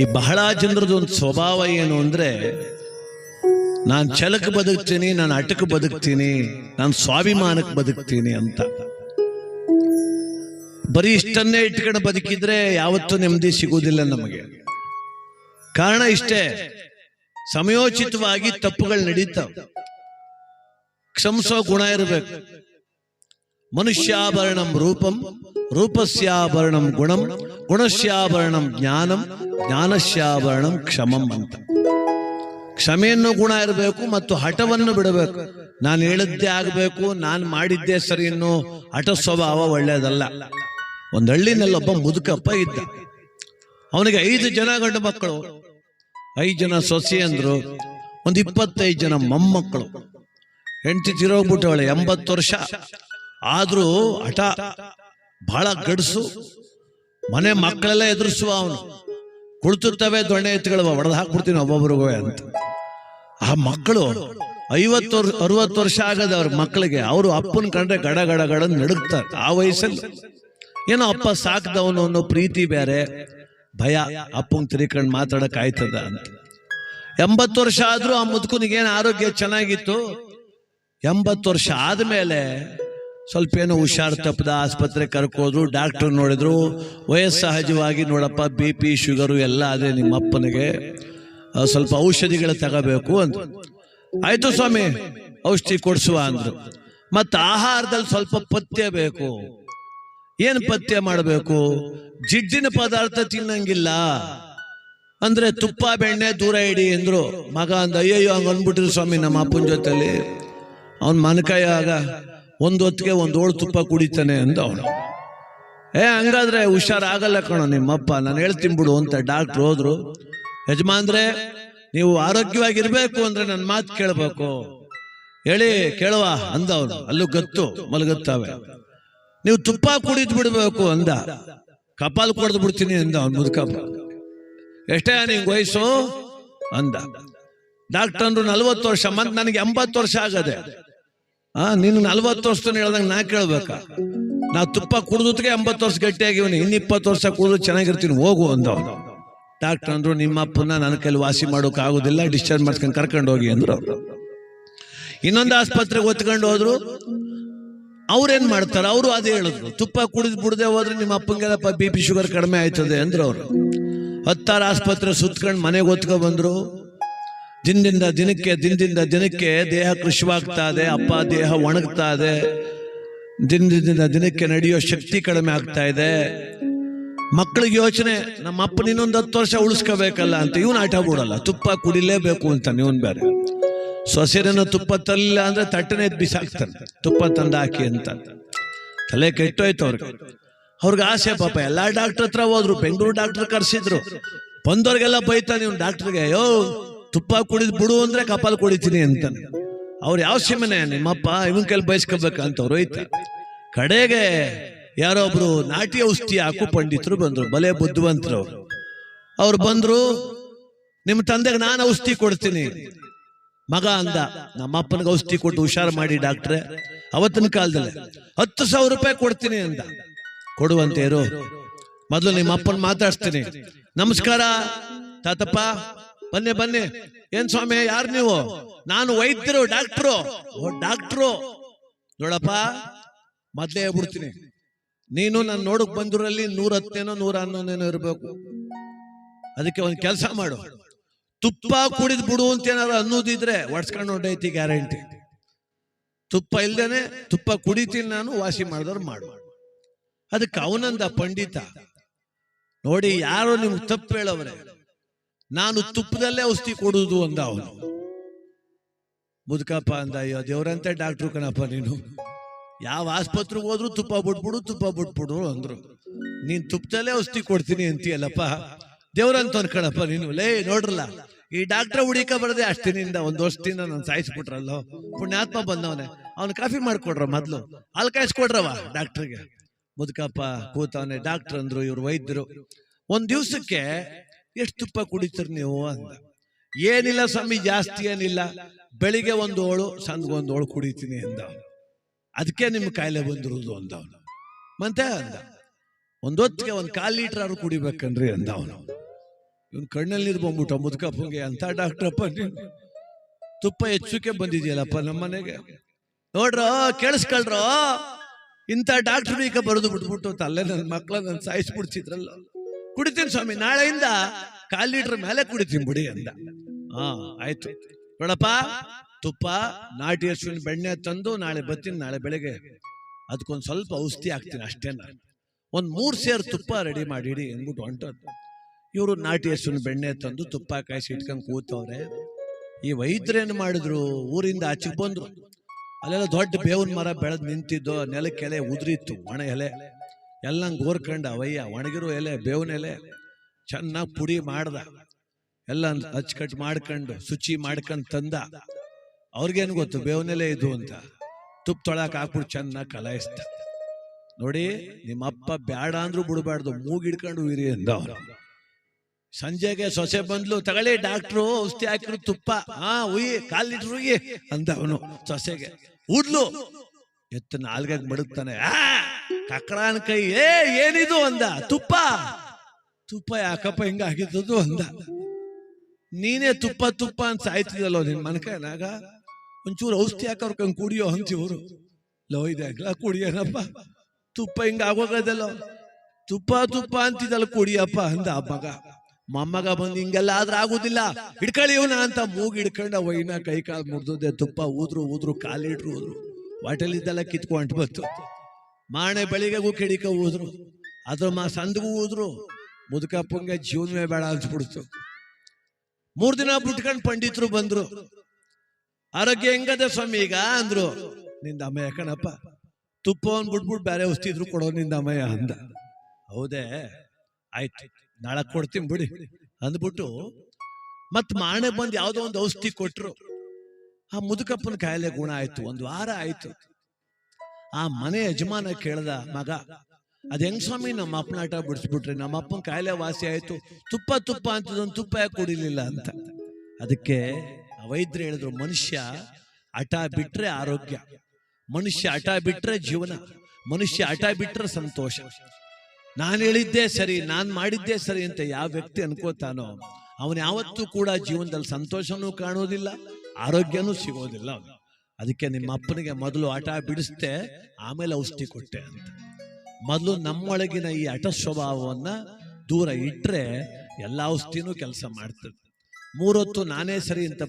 ಈ ಬಹಳ ಜನರದ್ದು ಒಂದು ಸ್ವಭಾವ ಏನು ಅಂದರೆ, ನಾನು ಛಲಕ್ಕೆ ಬದುಕ್ತೀನಿ, ನಾನು ಅಟಕ್ಕೆ ಬದುಕ್ತೀನಿ, ನಾನು ಸ್ವಾಭಿಮಾನಕ್ಕೆ ಬದುಕ್ತೀನಿ ಅಂತ. ಬರೀ ಇಷ್ಟನ್ನೇ ಇಟ್ಕೊಂಡು ಬದುಕಿದ್ರೆ ಯಾವತ್ತೂ ನೆಮ್ಮದಿ ಸಿಗುವುದಿಲ್ಲ ನಮಗೆ. ಕಾರಣ ಇಷ್ಟೇ, ಸಮಯೋಚಿತವಾಗಿ ತಪ್ಪುಗಳು ನಡೀತಾವ. ಕ್ಷಮಿಸೋ ಗುಣ ಇರಬೇಕು. ಮನುಷ್ಯಾಭರಣಂ ರೂಪಂ, ರೂಪಸ್ಯಾಭರಣಂ ಗುಣಂ ಗುಣಸ್ಯಾಭರಣಂ ಜ್ಞಾನಂ ಜ್ಞಾನಶ್ಯಾಭರಣಂ ಕ್ಷಮಂ ಅಂತ. ಕ್ಷಮೆಯನ್ನು ಗುಣ ಇರಬೇಕು ಮತ್ತು ಹಠವನ್ನು ಬಿಡಬೇಕು. ನಾನು ಹೇಳಿದ್ದೇ ಆಗಬೇಕು, ನಾನು ಮಾಡಿದ್ದೇ ಸರಿ ಇನ್ನು ಹಠ ಸ್ವಭಾವ ಒಳ್ಳೆಯದಲ್ಲ. ಒಂದು ಹಳ್ಳಿನಲ್ಲಿ ಒಬ್ಬ ಮುದುಕಪ್ಪ ಇದ್ದ. ಅವನಿಗೆ ಐದು ಜನ ಗಂಡು ಮಕ್ಕಳು. ಐದು ಜನ ಸೊಸೆಯಂದ್ರು, ಒಂದು ಇಪ್ಪತ್ತೈದು ಜನ ಮೊಮ್ಮಕ್ಕಳು. ಹೆಂಡತಿ ತಿರೋಗ್ಬಿಟ್ಟವಳೆ ಎಂಬತ್ತು ವರ್ಷ. ಆದರೂ ಹಠ ಬಹಳ ಗಡ್ಸು. ಮನೆ ಮಕ್ಕಳೆಲ್ಲ ಎದುರಿಸುವ ಅವನು. ಕುಳಿತಿರ್ತವೆ, ದೊಣ್ಣೆ ಎತ್ತುಗಳು ಒಡೆದು ಹಾಕ್ಬಿಡ್ತೀನಿ ಒಬ್ಬೊಬ್ರಿಗೂ ಅಂತ. ಆ ಮಕ್ಕಳು ಐವತ್ತು ವರ್ಷ, ಅರವತ್ತು ವರ್ಷ ಆಗದ ಅವ್ರ ಮಕ್ಕಳಿಗೆ, ಅವರು ಅಪ್ಪನ ಕಂಡ್ರೆ ಗಡ ಗಡ ಗಡ ನಡುಗ್ತಾರೆ. ಆ ವಯಸ್ಸಲ್ಲಿ ಏನೋ ಅಪ್ಪ ಸಾಕ್ದವನು ಅನ್ನೋ ಪ್ರೀತಿ ಬೇರೆ, ಭಯ ಅಪ್ಪನ ತಿರ್ಕೊಂಡು ಮಾತಾಡಕ್ ಆಯ್ತದ ಅಂತ. ಎಂಬತ್ತು ವರ್ಷ ಆದ್ರೂ ಆ ಮುದುಕನಿಗೆ ಏನು ಆರೋಗ್ಯ ಚೆನ್ನಾಗಿತ್ತು? ಎಂಬತ್ತು ವರ್ಷ ಆದ್ಮೇಲೆ ಸ್ವಲ್ಪ ಏನೋ ಹುಷಾರು ತಪ್ಪದ ಆಸ್ಪತ್ರೆ ಕರ್ಕೋದ್ರು, ಡಾಕ್ಟರ್ ನೋಡಿದ್ರು, ವಯಸ್ಸಹಜವಾಗಿ ನೋಡಪ್ಪ, ಬಿ ಪಿ, ಶುಗರು ಎಲ್ಲ ಆದರೆ ನಿಮ್ಮ ಅಪ್ಪನಿಗೆ ಸ್ವಲ್ಪ ಔಷಧಿಗಳು ತಗೋಬೇಕು ಅಂತ ಆಯಿತು ಸ್ವಾಮಿ, ಔಷಧಿ ಕೊಡಿಸುವ ಅಂದ್ರು. ಮತ್ತು ಆಹಾರದಲ್ಲಿ ಸ್ವಲ್ಪ ಪಥ್ಯ ಬೇಕು. ಏನು ಪಥ್ಯ ಮಾಡಬೇಕು? ಜಿಡ್ಡಿನ ಪದಾರ್ಥ ತಿನ್ನಂಗಿಲ್ಲ. ಅಂದ್ರೆ ತುಪ್ಪ, ಬೆಣ್ಣೆ ದೂರ ಇಡಿ ಅಂದರು. ಮಗ ಅಂದ, ಅಯ್ಯಯ್ಯೋ, ಹಂಗೆ ಅಂದ್ಬಿಟ್ರು ಸ್ವಾಮಿ ನಮ್ಮ ಅಪ್ಪನ ಜೊತೆಲಿ. ಅವ್ನು ಮನಕಾಯ ಆಗ ಒಂದು ಹೊತ್ತಿಗೆ ಒಂದು ಓಳು ತುಪ್ಪ ಕುಡಿತಾನೆ ಅಂದ ಅವನು. ಏ, ಹಂಗಾದ್ರೆ ಹುಷಾರಾಗಲ್ಲ ಕಣೋ ನಿಮ್ಮಪ್ಪ. ನಾನು ಹೇಳ್ತೀನಿ ಬಿಡು ಅಂತ ಡಾಕ್ಟ್ರು ಹೋದ್ರು. ಯಜಮಾನ್ರೆ, ನೀವು ಆರೋಗ್ಯವಾಗಿರ್ಬೇಕು ಅಂದ್ರೆ ನನ್ನ ಮಾತು ಕೇಳಬೇಕು. ಹೇಳಿ, ಕೇಳುವ ಅಂದ ಅವನು. ಅಲ್ಲೂ ಗತ್ತು, ಮಲಗತ್ತಾವೆ. ನೀವು ತುಪ್ಪ ಕುಡಿದ್ ಬಿಡಬೇಕು ಅಂದ. ಕಪಾಲ್ ಕೊಡ್ದು ಬಿಡ್ತೀನಿ ಅಂದ ಅವನು ಮುದುಕಪ್ಪ ಎಷ್ಟೇ ನಿಂಗೆ ವಯಸ್ಸು? ಅಂದ. ಡಾಕ್ಟರ್ ಅಂದ್ರು ನಲ್ವತ್ತು ವರ್ಷ, ಮತ್ ನನಗೆ ಎಂಬತ್ತು ವರ್ಷ ಆಗದೆ. ಆ, ನೀನು ನಲ್ವತ್ತು ವರ್ಷ ಹೇಳ್ದಂಗೆ ನಾ ಕೇಳ್ಬೇಕಾ. ನಾ ತುಪ್ಪ ಕುಡಿದ್ರೆ ಎಂಬತ್ತು ವರ್ಷ ಗಟ್ಟಿ ಆಗಿವನು ಇನ್ ಇಪ್ಪತ್ತು ವರ್ಷ ಕುಡಿದು ಚೆನ್ನಾಗಿರ್ತೀನಿ, ಹೋಗು ಅಂದ ಡಾಕ್ಟರ್ ಅಂದ್ರು, ನಿಮ್ಮ ಅಪ್ಪನ ನನ್ನ ಕೈಲಿ ವಾಸಿ ಮಾಡೋಕೆ ಆಗೋದಿಲ್ಲ, ಡಿಸ್ಚಾರ್ಜ್ ಮಾಡ್ಕೊಂಡು ಕರ್ಕೊಂಡು ಹೋಗಿ ಅಂದ್ರು. ಇನ್ನೊಂದು ಆಸ್ಪತ್ರೆಗೆ ಒತ್ಕೊಂಡು ಹೋದ್ರು. ಅವ್ರೇನ್ ಮಾಡ್ತಾರೆ? ಅವರು ಅದೇ ಹೇಳಿದ್ರು. ತುಪ್ಪ ಕುಡಿದ್ ಬಿಡದೆ ಹೋದ್ರೆ ನಿಮ್ಮ ಅಪ್ಪಂಗೆಲ್ಲಪ್ಪ ಬಿ ಪಿ ಶುಗರ್ ಕಡಿಮೆ ಆಯ್ತದೆ ಅಂದ್ರು ಅವರು. ಹತ್ತಾರು ಆಸ್ಪತ್ರೆ ಸುತ್ಕೊಂಡು ಮನೆಗೆ ಒತ್ಕೊ ಬಂದ್ರು. ದಿನದಿಂದ ದಿನಕ್ಕೆ ದಿನದಿಂದ ದಿನಕ್ಕೆ ದೇಹ ಕೃಷಿವಾಗ್ತಾ ಇದೆ ಅಪ್ಪ ದೇಹ ಒಣಗ್ತಾ ಇದೆ ದಿನದಿಂದ ದಿನಕ್ಕೆ ನಡೆಯೋ ಶಕ್ತಿ ಕಡಿಮೆ ಆಗ್ತಾ ಇದೆ. ಮಕ್ಕಳಿಗೆ ಯೋಚನೆ, ನಮ್ಮ ಅಪ್ಪನ ಇನ್ನೊಂದು ಹತ್ತು ವರ್ಷ ಉಳಿಸ್ಕೋಬೇಕಲ್ಲ ಅಂತ ಇವನು ಆಟ ಬಿಡಲ್ಲ ತುಪ್ಪ ಕುಡಿಲೇಬೇಕು ಅಂತ ಇವನು ಬೇರೆ. ಸೊಸೆರನ್ನ ತುಪ್ಪ ತಲ್ಲ ಅಂದ್ರೆ ತಟ್ಟನೆ ಬಿಸಾಕ್ತಾನೆ ತುಪ್ಪ ತಂದು ಹಾಕಿ ಅಂತ. ತಲೆ ಕೆಟ್ಟೋಯ್ತು ಅವ್ರಿಗೆ. ಅವ್ರಿಗೆ ಆಸೆ ಪಾಪ. ಎಲ್ಲ ಡಾಕ್ಟರ್ ಹತ್ರ ಹೋದ್ರು. ಬೆಂಗಳೂರು ಡಾಕ್ಟರ್ ಕರ್ಸಿದ್ರು. ಬಂದವ್ರಿಗೆಲ್ಲ ಬೈತಾನೆ ಇವ್ನು ಡಾಕ್ಟರ್ಗೆ ಯೋ ತುಪ್ಪ ಕುಡಿದ್ ಬಿಡು ಅಂದ್ರೆ ಕಪಾಲ್ ಕುಡಿತೀನಿ ಅಂತಾನೆ. ಅವ್ರು ಯಾವ ಸಿಮನೆ ನಿಮ್ಮಪ್ಪ, ಇವನ್ ಕೈಲಿ ಬಯಸ್ಕೋಬೇಕಂತ ಅವ್ರು ಹೋಯ್ತ. ಕಡೆಗೆ ಯಾರೋ ಒಬ್ರು ನಾಟಿ ಔಷಧಿ ಹಾಕು ಪಂಡಿತರು ಬಂದ್ರು, ಬಲೆ ಬುದ್ಧಿವಂತರು ಅವ್ರು. ಬಂದ್ರು ನಿಮ್ಮ ತಂದೆಗೆ ನಾನು ಔಷಧಿ ಕೊಡ್ತೀನಿ. ಮಗ ಅಂದ, ನಮ್ಮಪ್ಪನಿಗೆ ಔಷಧಿ ಕೊಟ್ಟು ಹುಷಾರು ಮಾಡಿ ಡಾಕ್ಟ್ರೆ, ಅವತ್ತಿನ ಕಾಲದಲ್ಲಿ ಹತ್ತು ಸಾವಿರ ರೂಪಾಯಿ ಕೊಡ್ತೀನಿ ಅಂದ. ಕೊಡುವಂತೆ ಇರು. ಮೊದಲು ನಿಮ್ಮ ಅಪ್ಪನ ಮಾತಾಡ್ಸ್ತೀನಿ. ನಮಸ್ಕಾರ, ತಾತಪ್ಪ. ಬನ್ನಿ ಬನ್ನಿ. ಏನ್ ಸ್ವಾಮಿ, ಯಾರು ನೀವು? ನಾನು ವೈದ್ಯರು, ಡಾಕ್ಟ್ರು. ಓ, ಡಾಕ್ಟ್ರು. ನೋಡಪ್ಪ, ಮೊದ್ಲೇ ಹೇಳ್ಬಿಡ್ತೀನಿ. ನೀನು ನಾನು ನೋಡಕ್ ಬಂದಿರಲ್ಲಿ ನೂರ ಹತ್ತೇನೋ ನೂರ ಹನ್ನೊಂದೇನೋ ಇರಬೇಕು. ಅದಕ್ಕೆ ಒಂದು ಕೆಲಸ ಮಾಡು. ತುಪ್ಪ ಕುಡಿದ್ ಬಿಡು ಅಂತ ಏನಾದ್ರು ಅನ್ನೋದಿದ್ರೆ ಒಡ್ಸ್ಕೊಂಡು ಹೊಡೈತಿ ಗ್ಯಾರಂಟಿ. ತುಪ್ಪ ಇಲ್ದೇನೆ ತುಪ್ಪ ಕುಡಿತೀನಿ ನಾನು, ವಾಸಿ ಮಾಡಿದವ್ರು ಮಾಡು. ಅದಕ್ಕೆ ಅವನಂದ ಪಂಡಿತ. ನೋಡಿ, ಯಾರು ನಿಮ್ಗೆ ತಪ್ಪು ಹೇಳವ್ರೆ. ನಾನು ತುಪ್ಪದಲ್ಲೇ ಔಷಧಿ ಕೊಡುವುದು ಅಂದ ಅವನು ಮುದುಕಪ್ಪ ಅಂದ, ಅಯ್ಯೋ, ದೇವ್ರಂತೆ ಡಾಕ್ಟ್ರು ಕಣಪ್ಪ ನೀನು. ಯಾವ ಆಸ್ಪತ್ರೆಗೆ ಹೋದ್ರು ತುಪ್ಪ ಬಿಟ್ಬಿಡು ತುಪ್ಪ ಬಿಟ್ಬಿಡು ಅಂದ್ರು. ನೀನ್ ತುಪ್ಪದಲ್ಲೇ ಔಷಧಿ ಕೊಡ್ತೀನಿ ಅಂತೀಯಲ್ಲಪ್ಪ. ದೇವ್ರಂತ ಅನ್ಕಣಪ್ಪ ನೀನು, ಲೇ, ನೋಡ್ರಲ್ಲ, ಈ ಡಾಕ್ಟ್ರ ಹುಡಿಕ ಬರದೆ ಅಷ್ಟಿನಿಂದ ಒಂದು ವರ್ಷದಿಂದ ನಾನು ಸಾಯಿಸ್ಬಿಟ್ರಲ್ಲೋ. ಪುಣ್ಯಾತ್ಮ ಬಂದವನೇ, ಅವ್ನು ಕಾಫಿ ಮಾಡ್ಕೊಡ್ರ ಮೊದ್ಲು. ಅಲ್ಲಿ ಕಾಯಿಸ್ಕೊಡ್ರವ ಡಾಕ್ಟ್ರಿಗೆ. ಮುದುಕಪ್ಪ ಕೂತವನೆ, ಡಾಕ್ಟರ್ ಅಂದ್ರು, ಇವ್ರು ವೈದ್ಯರು. ಒಂದ್ ದಿವ್ಸಕ್ಕೆ ಎಷ್ಟು ತುಪ್ಪ ಕುಡಿತೀರಿ ನೀವು ಅಂದ. ಏನಿಲ್ಲ ಸ್ವಾಮಿ ಜಾಸ್ತಿ ಏನಿಲ್ಲ. ಬೆಳಿಗ್ಗೆ ಒಂದು ಹೋಳು ಸಂದ್ಗೆ ಒಂದು ಓಳು ಕುಡಿತೀನಿ ಅಂದ. ಅದಕ್ಕೆ ನಿಮ್ಮ ಕಾಯಿಲೆ ಬಂದಿರುವುದು ಅಂದಾವ್ನ ಮಂತೆ ಮತ್ತೆ ಅಂದ. ಒಂದೊತ್ತಿಗೆ ಒಂದು ಕಾಲು ಲೀಟರ್ ಆದ್ರೂ ಕುಡಿಬೇಕನ್ರಿ ಅಂದ ಅವನು. ಇವನ್ ಕಣ್ಣಲ್ಲಿ ನೀರು ಬಂದ್ಬಿಟ್ಟು ಮುದ್ಕಪ್ಪಂಗೆ ಅಂತ ಡಾಕ್ಟ್ರಪ್ಪ ನೀನು. ತುಪ್ಪ ಹೆಚ್ಚುಕೆ ಬಂದಿದೆಯಲ್ಲಪ್ಪ ನಮ್ಮನೆಗೆ ನೋಡ್ರೋ ಕೇಳಿಸ್ಕೊಳ್ರೋ? ಇಂಥ ಡಾಕ್ಟರ್ ಈಗ ಬರೆದು ಬಿಟ್ಬಿಟ್ಟು ಅಂತ ಅಲ್ಲೇ ನನ್ನ ಮಕ್ಳ ನನ್ನ ಸಾಯಿಸ್ಬಿಡ್ತಿದ್ರಲ್ಲ ಕುಡಿತೀನಿ ಸ್ವಾಮಿ, ನಾಳೆಯಿಂದ ಕಾಲ್ ಲೀಟರ್ ಮೇಲೆ ಕುಡಿತೀನಿ ಬಿಡಿ ಅಂದ. ಹಾ ಆಯ್ತು. ನೋಡಪ್ಪ, ತುಪ್ಪ, ನಾಟಿ ಹಸುವಿನ ಬೆಣ್ಣೆ ತಂದು ನಾಳೆ ಬರ್ತೀನಿ, ನಾಳೆ ಬೆಳಗ್ಗೆ. ಅದಕ್ಕೊಂದು ಸ್ವಲ್ಪ ಔಷಧಿ ಹಾಕ್ತೀನಿ ಅಷ್ಟೇನ. ಒಂದು ಮೂರು ಸೇರು ತುಪ್ಪ ರೆಡಿ ಮಾಡಿಡಿ ಅಂದ್ಬಿಟ್ಟು ಹೊಂಟದ್ದು ಇವರು ನಾಟಿ ಹಸುವಿನ ಬೆಣ್ಣೆ ತಂದು ತುಪ್ಪ ಕಾಯಿಸಿ ಇಟ್ಕೊಂಡು ಕೂತವ್ರೆ. ಈ ವೈದ್ಯರೇನು ಮಾಡಿದ್ರು? ಊರಿಂದ ಆಚೆಗೆ ಬಂದ್ರು. ಅಲ್ಲೆಲ್ಲ ದೊಡ್ಡ ಬೇವಿನ ಮರ ಬೆಳೆದು ನಿಂತಿದ್ದು, ನೆಲಕ್ಕೆಲೆ ಉದುರಿತ್ತು ಒಣ ಎಲೆ ಎಲ್ಲ ಗೋರ್ಕಂಡ ಅವಯ್ಯ, ಒಣಗಿರೋ ಎಲೆ, ಬೇವಿನ ಎಲೆ, ಚೆನ್ನಾಗಿ ಪುಡಿ ಮಾಡ್ದ. ಎಲ್ಲ ಅಚ್ಚುಕಟ್ಟು ಮಾಡ್ಕೊಂಡು, ಶುಚಿ ಮಾಡ್ಕೊಂಡು ತಂದ. ಅವ್ರಿಗೇನು ಗೊತ್ತು ಬೇವನೆಲೆ ಇದು ಅಂತ. ತುಪ್ಪ ತೊಳಕ್ ಹಾಕ್ಬಿಟ್ಟು ಚೆನ್ನಾಗಿ ಕಲಾಯಿಸ್ತ ನೋಡಿ, ನಿಮ್ಮಪ್ಪ ಬ್ಯಾಡ ಅಂದ್ರೂ ಬಿಡಬಾರ್ದು, ಮೂಗಿಡ್ಕೊಂಡು ಇರಿ ಅಂದ ಅವ್ರು. ಸಂಜೆಗೆ ಸೊಸೆ ಬಂದ್ಲು, ತಗೊಳ್ಳಿ ಡಾಕ್ಟ್ರು, ಔಷಧಿ ಹಾಕಿರು, ತುಪ್ಪ. ಹಾ, ಉಯ್ಯಿ, ಕಾಲ್ ಲೀಟ್ರ್ ಉಯ್ಯಿ, ಅಂದ ಅವನು ಸೊಸೆಗೆ. ಉಡ್ಲು. ಎತ್ತ ನಾಲ್ಗಾಗ ಮಡಗ್ತಾನೆ. ಆ! ಕಕ್ಕಡಾನ್ ಕೈ, ಏ, ಏನಿದು ಅಂದ? ತುಪ್ಪ. ತುಪ್ಪ ಯಾಕಪ್ಪ ಹಿಂಗಾಗಿದ್ದದು ಅಂದ ನೀನೇ ತುಪ್ಪ ತುಪ್ಪ ಅಂತ ಸಾಯ್ತಿದಲ್ಲೋ ನಿನ್ ಮನ್ಕನಾಗ ಒಂಚೂರು ಔಷಧಿ ಹಾಕೋರ್ ಕಂಗ್ ಕುಡಿಯೋ ಇವರು. ಲೋ ಇದಾಗ್ಲ ಕುಡಿಯೋನಪ್ಪ? ತುಪ್ಪ ಹಿಂಗ ಆಗೋಗದಲ್ಲೋ ತುಪ್ಪ ತುಪ್ಪ ಅಂತಿದಲ್ಲ ಕುಡಿಯಪ್ಪ ಅಂದ ಮಗ. ಮೊಮ್ಮಗ ಬಂದು ಹಿಂಗೆಲ್ಲ ಆದ್ರೆ ಆಗುದಿಲ್ಲ. ಹಿಡ್ಕೊಳ್ಳಿ ಇವನ ಅಂತ ಮೂಗ್ ಹಿಡ್ಕೊಂಡ ವೈನ ಕೈ ಕಾಲು ಮುರಿದದೆ ತುಪ್ಪ ಊದ್ರು ಊದ್ರು ಕಾಲಿಟ್ರು ಊದ್ರು ವಾಟಲಿದ್ದೆಲ್ಲ ಕಿತ್ಕೊಂಡು ಬಂತು. ಮಾಣೆ ಬೆಳಿಗ್ಗೆಗೂ ಕೆಡಿಕ ಹೋದ್ರು, ಅದ್ರ ಮಾ ಹೋದ್ರು ಊದ್ರು ಮುದುಕಪ್ಪಂಗೆ ಜೀವನವೇ ಬೇಡ ಅನ್ಸ್ಬಿಡ್ತು ಮೂರ್ ದಿನ ಬಿಟ್ಕೊಂಡು ಪಂಡಿತರು ಬಂದ್ರು. ಆರೋಗ್ಯ ಹೆಂಗದ ಸ್ವಾಮಿ ಈಗ ಅಂದ್ರು, ನಿಂದ ಅಮ್ಮಯ್ಯ ಕಣಪ್ಪ ತುಪ್ಪವನ್ನು ಬಿಟ್ಬಿಟ್ಟು ಬೇರೆ ಔಷಧಿದ್ರು ಕೊಡೋ ನಿಂದ ಅಮ್ಮಯ್ಯ ಅಂದ. ಹೌದೇ, ಆಯ್ತು, ನಾಳೆ ಕೊಡ್ತೀನಿ ಬಿಡಿ ಅಂದ್ಬಿಟ್ಟು ಮತ್ ಮಾಣೆ ಬಂದು ಯಾವುದೋ ಒಂದು ಔಷಧಿ ಕೊಟ್ರು. ಆ ಮುದುಕಪ್ಪನ ಕಾಯಿಲೆ ಗುಣ ಆಯ್ತು, ಒಂದು ವಾರ ಆಯ್ತು. ಆ ಮನೆ ಯಜಮಾನ ಕೇಳ್ದ, ಮಗ, ಅದ್ ಹೆಂಗ್ ಸ್ವಾಮಿ ನಮ್ಮ ಅಪ್ಪನ ಆಟ ಬಿಡಿಸ್ಬಿಟ್ರಿ? ನಮ್ಮ ಅಪ್ಪನ ಕಾಯಿಲೆ ವಾಸಿ ಆಯ್ತು. ತುಪ್ಪ ತುಪ್ಪ ಅಂತದೊಂದು ತುಪ್ಪ ಯಾಕೆ ಕುಡಿಲಿಲ್ಲ? ಅಂತ. ಅದಕ್ಕೆ ವೈದ್ಯರು ಹೇಳಿದ್ರು, ಮನುಷ್ಯ ಹಠ ಬಿಟ್ರೆ ಆರೋಗ್ಯ. ಮನುಷ್ಯ ಹಠ ಬಿಟ್ರೆ ಜೀವನ. ಮನುಷ್ಯ ಹಠ ಬಿಟ್ರೆ ಸಂತೋಷ. ನಾನು ಹೇಳಿದ್ದೆ ಸರಿ, ನಾನು ಮಾಡಿದ್ದೇ ಸರಿ ಅಂತ ಯಾವ ವ್ಯಕ್ತಿ ಅನ್ಕೋತಾನೋ, ಅವನು ಯಾವತ್ತೂ ಕೂಡ ಜೀವನದಲ್ಲಿ ಸಂತೋಷನೂ ಕಾಣೋದಿಲ್ಲ, ಆರೋಗ್ಯನೂ ಸಿಗೋದಿಲ್ಲ ಅವ್ನು. ಅದಕ್ಕೆ ನಿಮ್ಮ ಅಪ್ಪನಿಗೆ ಮೊದಲು ಹಠ ಬಿಡಿಸ್ತೆ ಆಮೇಲೆ ಔಷಧಿ ಕೊಟ್ಟೆ ಅಂತ. ಮೊದಲು ನಮ್ಮೊಳಗಿನ ಈ ಹಠ ಸ್ವಭಾವವನ್ನ ದೂರ ಇಟ್ಟರೆ ಎಲ್ಲ ಔಷಧಿನೂ ಕೆಲಸ ಮಾಡ್ತದೆ. ಮೂರೊತ್ತು ನಾನೇ ಸರಿ ಅಂತ